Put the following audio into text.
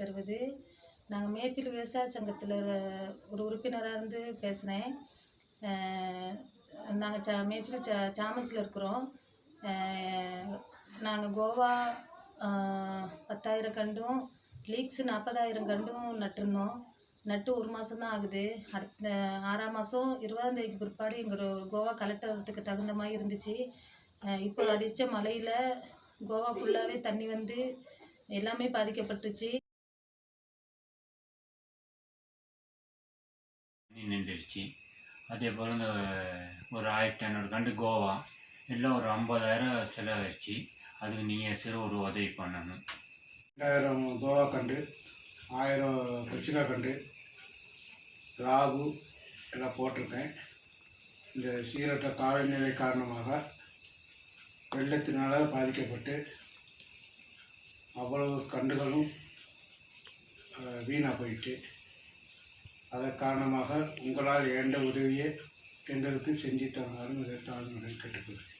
தருவது. நாங்கள் மேப்பில் விவசாய சங்கத்தில் ஒரு உறுப்பினராக இருந்து பேசுகிறேன் நாங்கள் சா மேப்பில் சா சாமஸில் இருக்கிறோம். நாங்கள் கோவா பத்தாயிரம் கண்டும் லீக்ஸு நாற்பதாயிரம் கண்டும் நட்டிருந்தோம். நட்டு ஒரு மாதம் தான் ஆகுது. அடுத்த ஆறாம் மாதம் இருபதாம் தேதிக்கு பிற்பாடு எங்கள் கோவா கலெக்டரத்துக்கு தகுந்த மாதிரி இருந்துச்சு. இப்போ அடித்த மழையில் கோவா ஃபுல்லாகவே தண்ணி வந்து எல்லாமே பாதிக்கப்பட்டுச்சு. இணைந்துருச்சு. அதே போல் இந்த ஒரு ஆயிரத்தி ஐநூறு கண்டு கோவா இல்லை ஒரு ஐம்பதாயிரம் செலவழிச்சு அதுக்கு நீங்கள் சிறு ஒரு உதவி பண்ணணும். ரெண்டாயிரம் கோவா கண்டு ஆயிரம் கொச்சிக்கா கண்டு ராகு எல்லாம் போட்டிருக்கேன். இந்த சீரற்ற காலநிலை காரணமாக வெள்ளத்தினால் பாதிக்கப்பட்டு அவ்வளவு கண்டுகளும் வீணாக போயிட்டு அதன் காரணமாக உங்களால் ஏண்ட உதவியை எங்களுக்கு செஞ்சு தருமாறு மிக தாழ்மையுடன் கேட்டுக்கொள்கிறேன்.